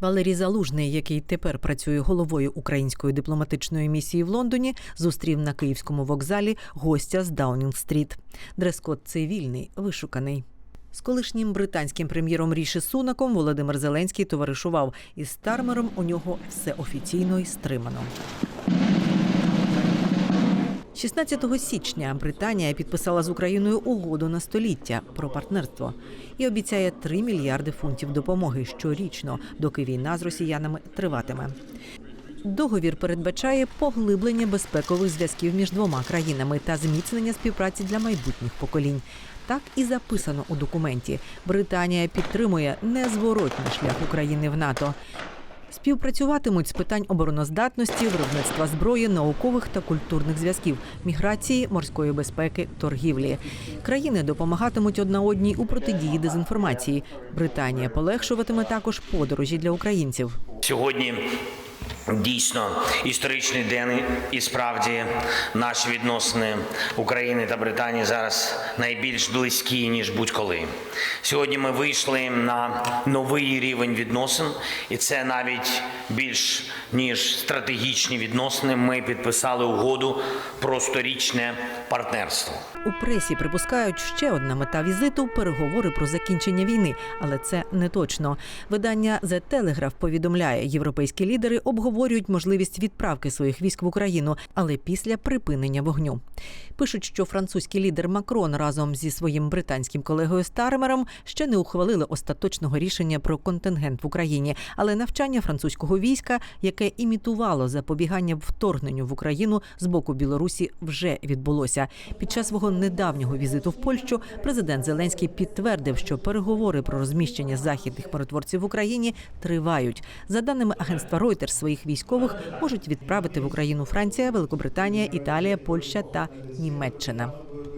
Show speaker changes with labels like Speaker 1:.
Speaker 1: Валерій Залужний, який тепер працює головою української дипломатичної місії в Лондоні, зустрів на київському вокзалі гостя з Даунінг-стріт. Дрес-код цивільний, вишуканий. З колишнім британським прем'єром Ріші Сунаком Володимир Зеленський товаришував із Стармером. У нього все офіційно і стримано. 16 січня Британія підписала з Україною угоду на століття про партнерство і обіцяє 3 мільярди фунтів допомоги щорічно, доки війна з росіянами триватиме. Договір передбачає поглиблення безпекових зв'язків між двома країнами та зміцнення співпраці для майбутніх поколінь. Так і записано у документі. Британія підтримує незворотний шлях України в НАТО. Співпрацюватимуть з питань обороноздатності, виробництва зброї, наукових та культурних зв'язків, міграції, морської безпеки, торгівлі. Країни допомагатимуть одна одній у протидії дезінформації. Британія полегшуватиме також подорожі для українців.
Speaker 2: Сьогодні дійсно історичний день, і справді наші відносини України та Британії зараз найбільш близькі ніж будь-коли. Сьогодні ми вийшли на новий рівень відносин, і це навіть більш ніж стратегічні відносини. Ми підписали угоду про сторічне партнерство.
Speaker 1: У пресі припускають ще одна мета візиту переговори про закінчення війни, але це не точно. Видання The Telegraph повідомляє, європейські лідери обговорюють можливість відправки своїх військ в Україну, але після припинення вогню. Пишуть, що французький лідер Макрон разом зі своїм британським колегою Стармером ще не ухвалили остаточного рішення про контингент в Україні, але навчання французького війська, яке імітувало запобігання вторгненню в Україну з боку Білорусі, вже відбулося. Під час свого недавнього візиту в Польщу президент Зеленський підтвердив, що переговори про розміщення західних миротворців в Україні тривають. За даними агентства Reuters, своїх військових можуть відправити в Україну Франція, Великобританія, Італія, Польща та Німеччина.